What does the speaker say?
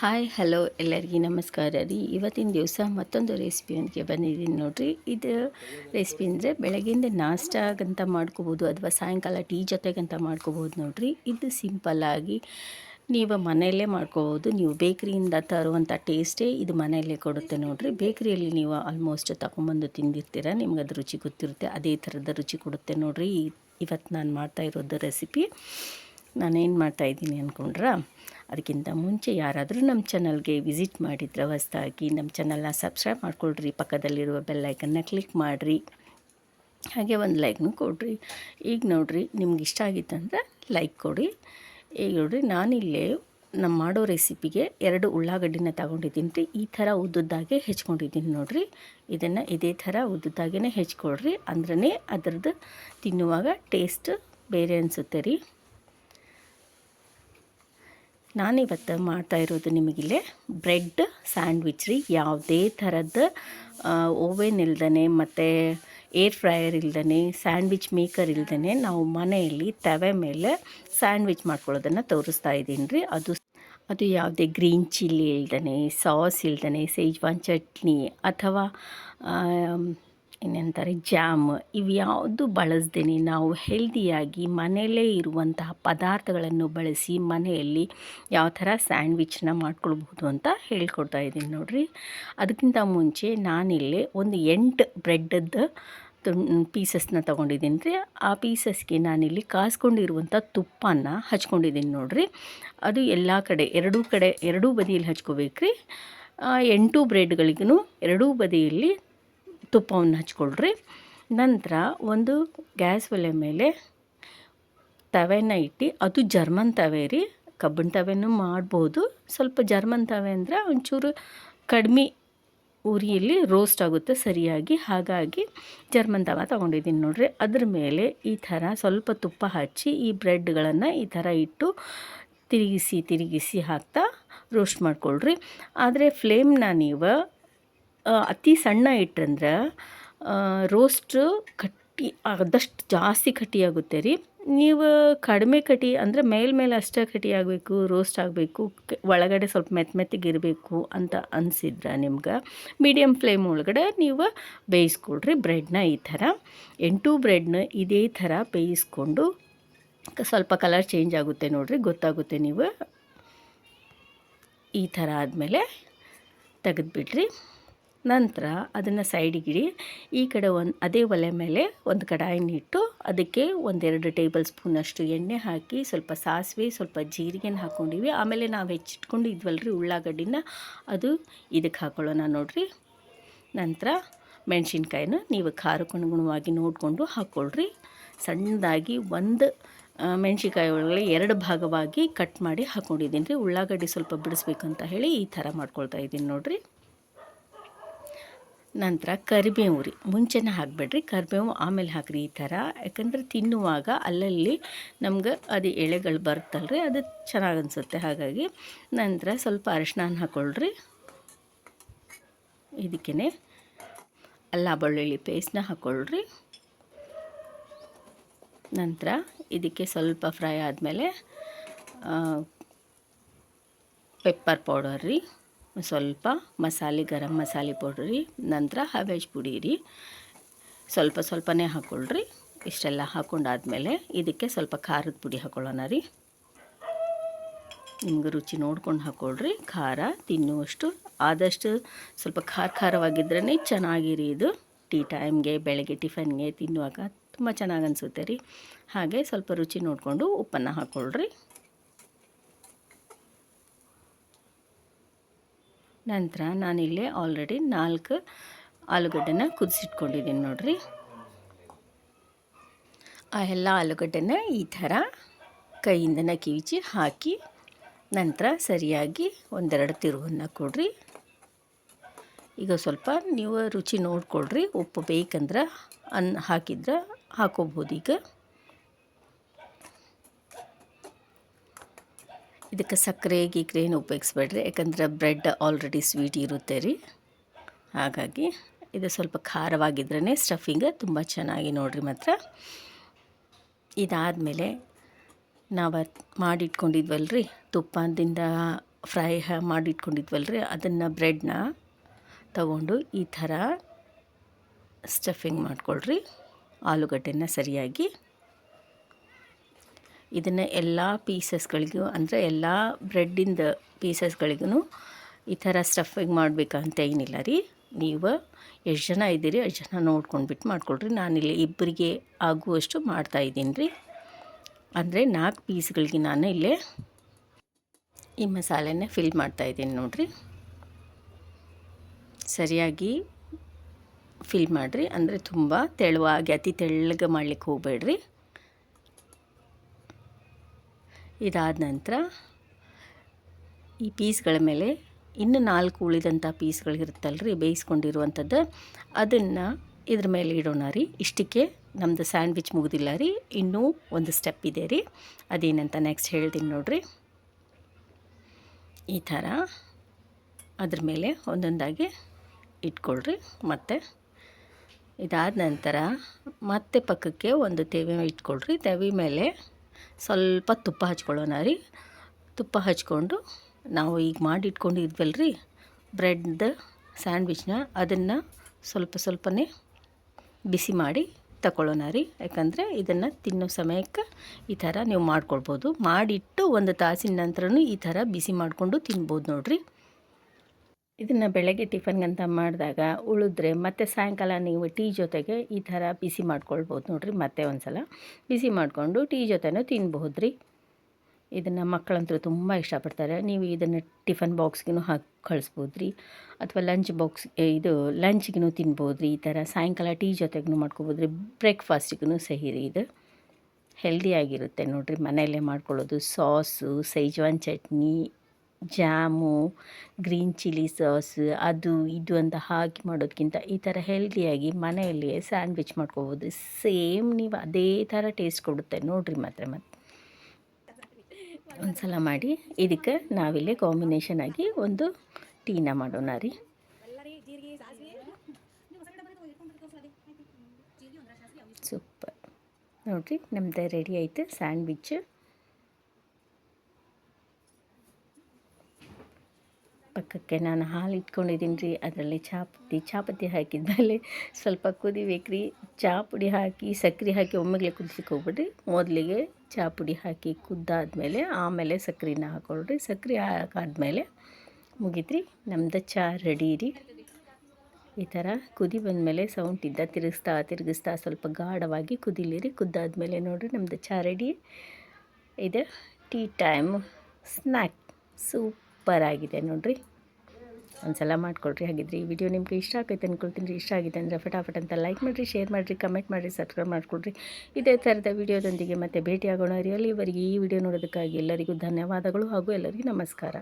Hi, hello ಎಲ್ಲರಿಗೂ ನಮಸ್ಕಾರ ರೀ. ಇವತ್ತಿನ ದಿವಸ ಮತ್ತೊಂದು ರೆಸಿಪಿಯೊಂದಿಗೆ ಬಂದಿದ್ದೀನಿ ನೋಡಿರಿ. ಇದು ರೆಸಿಪಿ ಅಂದರೆ ಬೆಳಗ್ಗೆಯಿಂದ ನಾಷ್ಟಾಗಂತ ಮಾಡ್ಕೋಬೋದು ಅಥವಾ ಸಾಯಂಕಾಲ ಟೀ ಜೊತೆಗಂತ ಮಾಡ್ಕೋಬೋದು ನೋಡಿರಿ. ಇದು ಸಿಂಪಲ್ಲಾಗಿ ನೀವು ಮನೆಯಲ್ಲೇ ಮಾಡ್ಕೋಬೋದು. ನೀವು ಬೇಕ್ರಿಯಿಂದ ತರುವಂಥ ಟೇಸ್ಟೇ ಇದು ಮನೆಯಲ್ಲೇ ಕೊಡುತ್ತೆ ನೋಡಿರಿ. ಬೇಕ್ರಿಯಲ್ಲಿ ನೀವು ಆಲ್ಮೋಸ್ಟ್ ತಗೊಂಬಂದು ತಿಂದಿರ್ತೀರ, ನಿಮ್ಗೆ ಅದು ರುಚಿ ಗೊತ್ತಿರುತ್ತೆ. ಅದೇ ಥರದ ರುಚಿ ಕೊಡುತ್ತೆ ನೋಡಿರಿ. ಇವತ್ತು ನಾನು ಮಾಡ್ತಾ ಇರೋದು ರೆಸಿಪಿ. ನಾನೇನು ಮಾಡ್ತಾಯಿದ್ದೀನಿ ಅಂದ್ಕೊಂಡ್ರ ಅದಕ್ಕಿಂತ ಮುಂಚೆ ಯಾರಾದರೂ ನಮ್ಮ ಚಾನಲ್ಗೆ ವಿಸಿಟ್ ಮಾಡಿದ್ರೆ ಹೊಸ್ದಾಗಿ ನಮ್ಮ ಚಾನಲ್ನ ಸಬ್ಸ್ಕ್ರೈಬ್ ಮಾಡ್ಕೊಳ್ರಿ. ಪಕ್ಕದಲ್ಲಿರುವ ಬೆಲ್ಲೈಕನ್ನ ಕ್ಲಿಕ್ ಮಾಡಿರಿ. ಹಾಗೆ ಒಂದು ಲೈಕ್ನು ಕೊಡ್ರಿ. ಈಗ ನೋಡಿರಿ, ನಿಮ್ಗೆ ಇಷ್ಟ ಆಗಿತ್ತಂದ್ರೆ ಲೈಕ್ ಕೊಡಿ. ಈಗ ನೋಡಿರಿ, ನಾನಿಲ್ಲೇ ನಮ್ಮ ಮಾಡೋ ರೆಸಿಪಿಗೆ ಎರಡು ಉಳ್ಳಾಗಡ್ಡಿನ ತಗೊಂಡಿದ್ದೀನಿ ರೀ. ಈ ಥರ ಉದ್ದುದ್ದಾಗೆ ಹೆಚ್ಕೊಂಡಿದ್ದೀನಿ ನೋಡಿರಿ. ಇದನ್ನು ಇದೇ ಥರ ಉದ್ದುದ್ದಾಗೇ ಹೆಚ್ಕೊಳ್ರಿ. ಅಂದ್ರೆ ಅದರದ್ದು ತಿನ್ನುವಾಗ ಟೇಸ್ಟ್ ಬೇರೆ ಅನಿಸುತ್ತೆ ರೀ. ನಾನಿವತ್ತು ಮಾಡ್ತಾ ಇರೋದು ನಿಮಗಿಲ್ಲೇ ಬ್ರೆಡ್ ಸ್ಯಾಂಡ್ವಿಚ್ ರೀ. ಯಾವುದೇ ಥರದ ಓವೆನ್ ಇಲ್ದೇ ಮತ್ತು ಏರ್ ಫ್ರೈಯರ್ ಇಲ್ದೇ ಸ್ಯಾಂಡ್ವಿಚ್ ಮೇಕರ್ ಇಲ್ದೇ ನಾವು ಮನೆಯಲ್ಲಿ ತವೆ ಮೇಲೆ ಸ್ಯಾಂಡ್ವಿಚ್ ಮಾಡ್ಕೊಳ್ಳೋದನ್ನು ತೋರಿಸ್ತಾ ಇದ್ದೀನಿ ರೀ. ಅದು ಅದು ಯಾವುದೇ ಗ್ರೀನ್ ಚಿಲ್ಲಿ ಇಲ್ದೇ ಸಾಸ್ ಇಲ್ದೇ ಸೇಜ್ವಾನ್ ಚಟ್ನಿ ಅಥವಾ ಇನ್ನೆಂತಾರೆ ಜಾಮ್. ಇವು ಯಾವುದು ಬಳಸ್ದೇನೆ? ನಾವು ಹೆಲ್ದಿಯಾಗಿ ಮನೆಯಲ್ಲೇ ಇರುವಂತಹ ಪದಾರ್ಥಗಳನ್ನು ಬಳಸಿ ಮನೆಯಲ್ಲಿ ಯಾವ ಥರ ಸ್ಯಾಂಡ್ವಿಚ್ನ ಮಾಡ್ಕೊಳ್ಬಹುದು ಅಂತ ಹೇಳ್ಕೊಡ್ತಾ ಇದ್ದೀನಿ ನೋಡಿರಿ. ಅದಕ್ಕಿಂತ ಮುಂಚೆ ನಾನಿಲ್ಲಿ ಒಂದು ಎಂಟು ಬ್ರೆಡ್ದು ಪೀಸಸ್ನ ತೊಗೊಂಡಿದ್ದೀನಿ ರೀ. ಆ ಪೀಸಸ್ಗೆ ನಾನಿಲ್ಲಿ ಕಾಸ್ಕೊಂಡಿರುವಂಥ ತುಪ್ಪನ ಹಚ್ಕೊಂಡಿದ್ದೀನಿ ನೋಡಿರಿ. ಅದು ಎಲ್ಲ ಕಡೆ, ಎರಡೂ ಕಡೆ, ಎರಡೂ ಬದಿಯಲ್ಲಿ ಹಚ್ಕೋಬೇಕು ರೀ ಎಂಟು ಬ್ರೆಡ್ಗಳಿಗೂ ಎರಡೂ ಬದಿಯಲ್ಲಿ ತುಪ್ಪವನ್ನು ಹಚ್ಕೊಳ್ರಿ. ನಂತರ ಒಂದು ಗ್ಯಾಸ್ ಒಲೆ ಮೇಲೆ ತವೆನ ಇಟ್ಟು, ಅದು ಜರ್ಮನ್ ತವೆ ರೀ, ಕಬ್ಬಿಣ ತವೆನೂ ಮಾಡ್ಬೋದು. ಸ್ವಲ್ಪ ಜರ್ಮನ್ ತವೆ ಅಂದರೆ ಒಂಚೂರು ಕಡಿಮೆ ಉರಿಯಲ್ಲಿ ರೋಸ್ಟ್ ಆಗುತ್ತೆ ಸರಿಯಾಗಿ. ಹಾಗಾಗಿ ಜರ್ಮನ್ ತವ ತೊಗೊಂಡಿದ್ದೀನಿ ನೋಡಿರಿ. ಅದ್ರ ಮೇಲೆ ಈ ಥರ ಸ್ವಲ್ಪ ತುಪ್ಪ ಹಚ್ಚಿ, ಈ ಬ್ರೆಡ್ಗಳನ್ನು ಈ ಥರ ಇಟ್ಟು ತಿರುಗಿಸಿ ತಿರುಗಿಸಿ ಹಾಕ್ತಾ ರೋಸ್ಟ್ ಮಾಡ್ಕೊಳ್ರಿ. ಆದರೆ ಫ್ಲೇಮ್ನ ನೀವು ಅತಿ ಸಣ್ಣ ಇಟ್ರಂದ್ರೆ ರೋಸ್ಟ್ ಕಟ್ಟಿ, ಆದಷ್ಟು ಜಾಸ್ತಿ ಕಟ್ಟಿಯಾಗುತ್ತೆ ರೀ. ನೀವು ಕಡಿಮೆ ಕಟಿ ಅಂದರೆ ಮೇಲ್ಮೇಲೆ ಮೇಲೆ ಅಷ್ಟೇ ಕಟಿ ಆಗಬೇಕು ರೋಸ್ಟ್ ಆಗಬೇಕು ಒಳಗಡೆ ಸ್ವಲ್ಪ ಮೆತ್ತ ಮೆತ್ತಗಿರಬೇಕು ಅಂತ ಅನಿಸಿದ್ರೆ ನಿಮ್ಗೆ. ಮೀಡಿಯಮ್ ಫ್ಲೇಮ್ ಒಳಗಡೆ ನೀವು ಬೇಯಿಸ್ಕೊಳ್ರಿ ಬ್ರೆಡ್ನ ಈ ಥರ. ಎಂಟು ಬ್ರೆಡ್ನ ಇದೇ ಥರ ಬೇಯಿಸ್ಕೊಂಡು ಸ್ವಲ್ಪ ಕಲರ್ ಚೇಂಜ್ ಆಗುತ್ತೆ ನೋಡಿರಿ, ಗೊತ್ತಾಗುತ್ತೆ ನೀವು. ಈ ಥರ ಆದಮೇಲೆ ತೆಗೆದುಬಿಡ್ರಿ. ನಂತರ ಅದನ್ನು ಸೈಡಿಗಿಡಿ ಈ ಕಡೆ ಒಂದು, ಅದೇ ಒಲೆ ಮೇಲೆ ಒಂದು ಕಡಾಯಿನಿಟ್ಟು ಅದಕ್ಕೆ ಒಂದೆರಡು ಟೇಬಲ್ ಸ್ಪೂನಷ್ಟು ಎಣ್ಣೆ ಹಾಕಿ ಸ್ವಲ್ಪ ಸಾಸಿವೆ, ಸ್ವಲ್ಪ ಜೀರಿಗೆನ ಹಾಕ್ಕೊಂಡಿವಿ ಆಮೇಲೆ ನಾವು ಹೆಚ್ಚಿಟ್ಕೊಂಡಿದ್ವಲ್ರಿ ಉಳ್ಳಾಗಡ್ಡಿನ, ಅದು ಇದಕ್ಕೆ ಹಾಕೊಳ್ಳೋಣ ನೋಡಿರಿ. ನಂತರ ಮೆಣಸಿನ್ಕಾಯಿನ ನೀವು ಖಾರಕ್ಕೆ ಅನುಗುಣವಾಗಿ ನೋಡಿಕೊಂಡು ಹಾಕ್ಕೊಳ್ರಿ ಸಣ್ಣದಾಗಿ ಒಂದು ಮೆಣಸಿನ್ಕಾಯಿ ಒಳಗಡೆ ಎರಡು ಭಾಗವಾಗಿ ಕಟ್ ಮಾಡಿ ಹಾಕ್ಕೊಂಡಿದ್ದೀನಿ ರೀ. ಉಳ್ಳಾಗಡ್ಡಿ ಸ್ವಲ್ಪ ಬಿಡಿಸ್ಬೇಕಂತ ಹೇಳಿ ಈ ಥರ ಮಾಡ್ಕೊಳ್ತಾ ಇದ್ದೀನಿ ನೋಡಿರಿ. ನಂತರ ಕರಿಬೇವು ರೀ ಮುಂಚೆನೇ ಹಾಕಬೇಡ್ರಿ. ಕರಿಬೇವು ಆಮೇಲೆ ಹಾಕ್ರಿ ಈ ಥರ. ಯಾಕಂದರೆ ತಿನ್ನುವಾಗ ಅಲ್ಲಲ್ಲಿ ನಮ್ಗೆ ಅದು ಎಳೆಗಳು ಬರುತ್ತಲ್ರಿ, ಅದು ಚೆನ್ನಾಗಿ ಅನಿಸುತ್ತೆ. ಹಾಗಾಗಿ ನಂತರ ಸ್ವಲ್ಪ ಅರಿಶಿನ ಹಾಕ್ಕೊಳ್ರಿ ಇದಕ್ಕೇ ಅಲ್ಲ ಬೆಳ್ಳುಳ್ಳಿ ಪೇಸ್ಟ್ನ ಹಾಕ್ಕೊಳ್ರಿ ನಂತರ ಇದಕ್ಕೆ ಸ್ವಲ್ಪ ಫ್ರೈ ಆದಮೇಲೆ ಪೆಪ್ಪರ್ ಪೌಡರ್ ರೀ. ಸ್ವಲ್ಪ ಮಸಾಲೆ, ಗರಂ ಮಸಾಲೆ ಪೌಡ್ರಿ, ನಂತರ ಹವೇಜ್ ಪುಡಿ ರೀ ಸ್ವಲ್ಪ ಸ್ವಲ್ಪನೇ ಹಾಕ್ಕೊಳ್ರಿ ಇಷ್ಟೆಲ್ಲ ಹಾಕ್ಕೊಂಡಾದಮೇಲೆ ಇದಕ್ಕೆ ಸ್ವಲ್ಪ ಖಾರದ ಪುಡಿ ಹಾಕ್ಕೊಳ್ಳೋಣ ರೀ. ನಿಮ್ಗೆ ರುಚಿ ನೋಡ್ಕೊಂಡು ಹಾಕ್ಕೊಳ್ರಿ ಖಾರ ತಿನ್ನುವಷ್ಟು, ಆದಷ್ಟು ಸ್ವಲ್ಪ ಖಾರ ಖಾರವಾಗಿದ್ರೇ ಚೆನ್ನಾಗಿರಿ ಇದು. ಟೀ ಟೈಮ್ಗೆ, ಬೆಳಗ್ಗೆ ಟಿಫನ್ಗೆ ತಿನ್ನುವಾಗ ತುಂಬ ಚೆನ್ನಾಗಿ ಅನಿಸುತ್ತೆ ರೀ. ಹಾಗೆ ಸ್ವಲ್ಪ ರುಚಿ ನೋಡಿಕೊಂಡು ಉಪ್ಪನ್ನು ಹಾಕ್ಕೊಳ್ರಿ ನಂತರ ನಾನಿಲ್ಲಿ ಆಲ್ರೆಡಿ ನಾಲ್ಕು ಆಲೂಗಡ್ಡೆನ ಕುದಿಸಿಟ್ಕೊಂಡಿದ್ದೀನಿ ನೋಡಿರಿ. ಆ ಎಲ್ಲ ಆಲೂಗಡ್ಡೆನ ಈ ಥರ ಕೈಯಿಂದನ ಕಿವಿಚಿ ಹಾಕಿ ನಂತರ ಸರಿಯಾಗಿ ಒಂದೆರಡು ತಿರುವನ್ನು ಕೊಡ್ರಿ. ಈಗ ಸ್ವಲ್ಪ ನೀವು ರುಚಿ ನೋಡ್ಕೊಳ್ರಿ, ಉಪ್ಪು ಬೇಕಂದ್ರೆ ಅನ್ ಹಾಕಿದ್ರೆ ಹಾಕೋಬೋದು ಈಗ. ಇದಕ್ಕೆ ಸಕ್ಕರೆ, ಗೀಕ್ರೆ ಏನು ಉಪಯೋಗಿಸ್ಬೇಡ್ರಿ. ಯಾಕಂದ್ರೆ ಬ್ರೆಡ್ ಆಲ್ರೆಡಿ ಸ್ವೀಟ್ ಇರುತ್ತೆ ರೀ. ಹಾಗಾಗಿ ಇದು ಸ್ವಲ್ಪ ಖಾರವಾಗಿದ್ರೇ ಸ್ಟಫಿಂಗ್ ತುಂಬ ಚೆನ್ನಾಗಿ ನೋಡಿರಿ ಮಾತ್ರ. ಇದಾದಮೇಲೆ ನಾವು ಮಾಡಿಟ್ಕೊಂಡಿದ್ವಲ್ರಿ ತುಪ್ಪದಿಂದ ಫ್ರೈ ಮಾಡಿಟ್ಕೊಂಡಿದ್ವಲ್ರಿ, ಅದನ್ನು ಬ್ರೆಡ್ನ ತಗೊಂಡು ಈ ಥರ ಸ್ಟಫಿಂಗ್ ಮಾಡ್ಕೊಳ್ರಿ. ಆಲೂಗಡ್ಡೆನ ಸರಿಯಾಗಿ ಇದನ್ನು ಎಲ್ಲ ಪೀಸಸ್ಗಳಿಗೂ ಅಂದರೆ ಎಲ್ಲ ಬ್ರೆಡ್ಡಿಂದ ಪೀಸಸ್ಗಳಿಗೂ ಈ ಥರ ಸ್ಟಫಿಂಗ್ ಮಾಡಬೇಕಂತ ಏನಿಲ್ಲ ರೀ. ನೀವು ಎಷ್ಟು ಜನ ಇದ್ದೀರಿ ಎಷ್ಟು ಜನ ನೋಡ್ಕೊಂಡ್ಬಿಟ್ಟು ಮಾಡ್ಕೊಳ್ರಿ. ನಾನಿಲ್ಲಿ ಇಬ್ಬರಿಗೆ ಆಗುವಷ್ಟು ಮಾಡ್ತಾಯಿದ್ದೀನಿ ರೀ. ಅಂದರೆ ನಾಲ್ಕು ಪೀಸ್ಗಳಿಗೆ ನಾನು ಇಲ್ಲೇ ಈ ಮಸಾಲೆನ ಫಿಲ್ ಮಾಡ್ತಾ ಇದ್ದೀನಿ ನೋಡಿರಿ. ಸರಿಯಾಗಿ ಫಿಲ್ ಮಾಡಿರಿ. ಅಂದರೆ ತುಂಬ ತೆಳುವಾಗಿ, ಅತಿ ತೆಳ್ಳಗೆ ಮಾಡ್ಲಿಕ್ಕೆ ಹೋಗಬೇಡ್ರಿ. ಇದಾದ ನಂತರ ಈ ಪೀಸ್ಗಳ ಮೇಲೆ ಇನ್ನು ನಾಲ್ಕು ಉಳಿದಂಥ ಪೀಸ್ಗಳಿರುತ್ತಲ್ಲ ರೀ ಬೇಯಿಸ್ಕೊಂಡಿರುವಂಥದ್ದು. ಅದನ್ನು ಇದ್ರ ಮೇಲೆ ಇಡೋಣ ರೀ. ಇಷ್ಟಕ್ಕೆ ನಮ್ಮದು ಸ್ಯಾಂಡ್ವಿಚ್ ಮುಗಿದಿಲ್ಲ ರೀ. ಇನ್ನೂ ಒಂದು ಸ್ಟೆಪ್ ಇದೆ ರೀ. ಅದೇನಂತ ನೆಕ್ಸ್ಟ್ ಹೇಳ್ತೀನಿ ನೋಡಿರಿ. ಈ ಥರ ಅದ್ರ ಮೇಲೆ ಒಂದೊಂದಾಗಿ ಇಟ್ಕೊಳ್ರಿ. ಮತ್ತು ಇದಾದ ನಂತರ ಮತ್ತೆ ಪಕ್ಕಕ್ಕೆ ಒಂದು ತೆವೆ ಇಟ್ಕೊಳ್ರಿ. ತೆವೆ ಮೇಲೆ ಸ್ವಲ್ಪ ತುಪ್ಪ ಹಚ್ಕೊಳ್ಳೋಣ ರೀ. ತುಪ್ಪ ಹಚ್ಕೊಂಡು ನಾವು ಈಗ ಮಾಡಿಟ್ಕೊಂಡಿದ್ವಲ್ಲ ರೀ ಬ್ರೆಡ್ದ ಸ್ಯಾಂಡ್ವಿಚ್ನ ಅದನ್ನು ಸ್ವಲ್ಪ ಸ್ವಲ್ಪನೇ ಬಿಸಿ ಮಾಡಿ ತಗೊಳ್ಳೋಣ ರೀ. ಯಾಕಂದರೆ ಇದನ್ನು ತಿನ್ನೋ ಸಮಯಕ್ಕೆ ಈ ಥರ ನೀವು ಮಾಡ್ಕೊಳ್ಬೋದು. ಮಾಡಿಟ್ಟು ಒಂದು ತಾಸಿನ ನಂತರನೂ ಈ ಥರ ಬಿಸಿ ಮಾಡಿಕೊಂಡು ತಿನ್ಬೋದು ನೋಡಿರಿ. ಇದನ್ನು ಬೆಳಗ್ಗೆ ಟಿಫನ್ಗಂತ ಮಾಡಿದಾಗ ಉಳಿದ್ರೆ ಮತ್ತೆ ಸಾಯಂಕಾಲ ನೀವು ಟೀ ಜೊತೆಗೆ ಈ ಥರ ಬಿಸಿ ಮಾಡ್ಕೊಳ್ಬೋದು ನೋಡಿರಿ ಮತ್ತೆ ಒಂದು ಸಲ ಬಿಸಿ ಮಾಡಿಕೊಂಡು ಟೀ ಜೊತೆನೂ ತಿನ್ಬಹುದು ರೀ ಇದನ್ನು ಮಕ್ಕಳಂತೂ ತುಂಬ ಇಷ್ಟಪಡ್ತಾರೆ. ನೀವು ಇದನ್ನು ಟಿಫನ್ ಬಾಕ್ಸ್ಗೂ ಹಾಕಿ ಕಳಿಸ್ಬೋದು ರೀ ಅಥವಾ ಲಂಚ್ ಬಾಕ್ಸ್ ಇದು ಲಂಚ್ಗೂ ತಿನ್ಬೋದು ರೀ ಈ ಥರ ಸಾಯಂಕಾಲ ಟೀ ಜೊತೆಗೂ ಮಾಡ್ಕೊಬೋದು ರೀ ಬ್ರೇಕ್ಫಾಸ್ಟಿಗೂ ಸಹಿ ರೀ ಇದು ಹೆಲ್ದಿಯಾಗಿರುತ್ತೆ ನೋಡಿರಿ ಮನೆಯಲ್ಲೇ ಮಾಡ್ಕೊಳ್ಳೋದು. Sauce, Schezwan chutney jam, green chilli sauce, ಅದು, ಇದು ಅಂತ ಹಾಕಿ ಮಾಡೋದಕ್ಕಿಂತ ಈ ಥರ ಹೆಲ್ದಿಯಾಗಿ ಮನೆಯಲ್ಲಿಯೇ ಸ್ಯಾಂಡ್ವಿಚ್ ಮಾಡ್ಕೋಬೋದು. ಸೇಮ್ ನೀವು ಅದೇ ಥರ ಟೇಸ್ಟ್ ಕೊಡುತ್ತೆ. ನೋಡಿರಿ ಮಾತ್ರ ಮತ್ತೆ ಒಂದು ಸಲ ಮಾಡಿ. ಇದಕ್ಕೆ ನಾವಿಲ್ಲೇ ಕಾಂಬಿನೇಷನ್ ಆಗಿ ಒಂದು ಟೀನ ಮಾಡೋಣ ರೀ. ಸೂಪರ್ ನೋಡಿರಿ ನಮ್ಮದು ರೆಡಿ ಆಯಿತು ಸ್ಯಾಂಡ್ವಿಚ್ ಪಕ್ಕಕ್ಕೆ ನಾನು ಹಾಲು ಇಟ್ಕೊಂಡಿದ್ದೀನಿ ರೀ, ಅದರಲ್ಲಿ ಚಾಪತ್ತಿ ಚಾಪತ್ತಿ ಹಾಕಿದ್ಮೇಲೆ ಸ್ವಲ್ಪ ಕುದಿಬೇಕು ರೀ ಚಾ ಪುಡಿ ಹಾಕಿ ಸಕ್ಕರೆ ಹಾಕಿ ಒಮ್ಮೆಗೆ ಕುದಿಸ್ಲಿಕ್ಕೆ ಹೋಗ್ಬಿಡ್ರಿ. ಮೊದಲಿಗೆ ಚಾ ಪುಡಿ ಹಾಕಿ ಕುದ್ದಾದ್ಮೇಲೆ ಆಮೇಲೆ ಸಕ್ಕರೆನ ಹಾಕೊಳ್ರಿ ಸಕ್ಕರೆ ಹಾಕಾದ್ಮೇಲೆ ಮುಗಿತ್ರಿ. ನಮ್ದು ಚಾ ರೆಡಿ ರೀ. ಈ ಥರ ಕುದಿ ಬಂದಮೇಲೆ ಸೌಂಟಿದ್ದ ತಿರುಗಿಸ್ತಾ ತಿರುಗಿಸ್ತಾ ಸ್ವಲ್ಪ ಗಾಢವಾಗಿ ಕುದಿಲಿರಿ ಕುದ್ದಾದ್ಮೇಲೆ ನೋಡಿರಿ ನಮ್ಮದು ಚಾ ರೆಡಿ. ಇದು ಟೀ ಟೈಮ್ ಸ್ನ್ಯಾಕ್. ಸೂಪರ್ ಆಗಿದೆ ನೋಡಿರಿ. ಒಂದು ಸಲ ಮಾಡಿಕೊಡ್ರಿ ಹಾಗಿದ್ರೆ ಈ ವಿಡಿಯೋ ನಿಮಗೆ ಇಷ್ಟ ಆಗೈತೆ ಅಂದ್ಕೊಳ್ತೀನಿ ಇಷ್ಟ ಆಗಿದೆ ಅಂದರೆ ಫಟಾಫಟ್ ಅಂತ ಲೈಕ್ ಮಾಡಿರಿ ಶೇರ್ ಮಾಡಿರಿ ಕಮೆಂಟ್ ಮಾಡಿರಿ ಸಬ್ಸ್ಕ್ರೈಬ್ ಮಾಡಿಕೊಡ್ರಿ ಇದೇ ಥರದ ವಿಡಿಯೋದೊಂದಿಗೆ ಮತ್ತೆ ಭೇಟಿಯಾಗೋಣ ರೀ. ಅಲ್ಲಿವರೆಗೆ ಈ ವಿಡಿಯೋ ನೋಡೋದಕ್ಕಾಗಿ ಎಲ್ಲರಿಗೂ ಧನ್ಯವಾದಗಳು ಹಾಗೂ ಎಲ್ಲರಿಗೂ ನಮಸ್ಕಾರ.